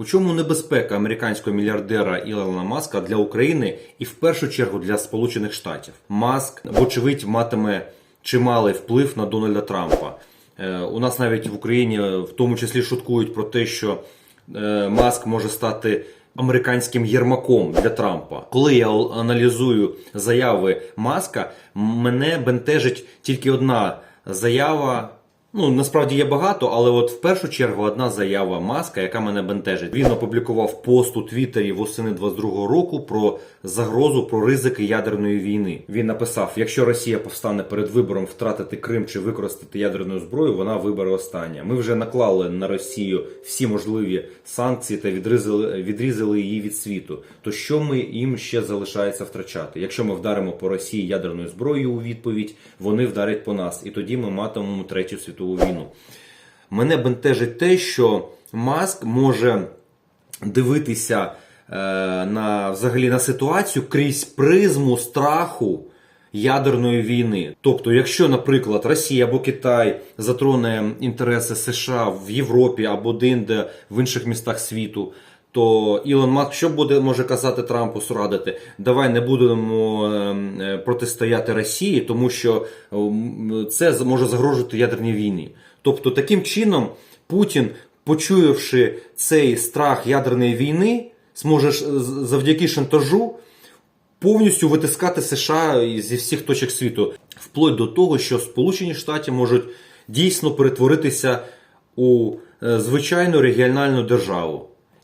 У чому небезпека американського мільярдера Ілона Маска для України і в першу чергу для Сполучених Штатів? Маск, вочевидь, матиме чималий вплив на Дональда Трампа. Е, У нас навіть в Україні в тому числі шуткують про те, що е, Маск може стати американським єрмаком для Трампа. Коли я аналізую заяви Маска, мене бентежить тільки одна заява. Ну, насправді є багато, але от в першу чергу одна заява Маска, яка мене бентежить. Він опублікував пост у Твіттері восени 22-го року про загрозу, про ризики ядерної війни. Він написав: якщо Росія повстане перед вибором втратити Крим чи використати ядерну зброю, вона вибере останнє. Ми вже наклали на Росію всі можливі санкції та відрізали, відрізали її від світу. То що ми їм ще залишається втрачати? Якщо ми вдаримо по Росії ядерною зброєю у відповідь, вони вдарять по нас, і тоді ми матимемо третю світову війну. Мене бентежить те, що Маск може дивитися е, на взагалі на ситуацію крізь призму страху ядерної війни. Тобто, якщо, наприклад, Росія або Китай затроне інтереси США в Європі або де в інших містах світу. То Ілон Маск що буде може казати Трампу сорадити? Давай не будемо ем, е, протистояти Росії, тому що ем, це може загрожувати ядерній війні. Тобто, таким чином Путін, почуявши цей страх ядерної війни, зможе завдяки шантажу повністю витискати США зі всіх точок світу, вплоть до того, що Сполучені Штати можуть дійсно перетворитися у е, звичайну регіональну державу.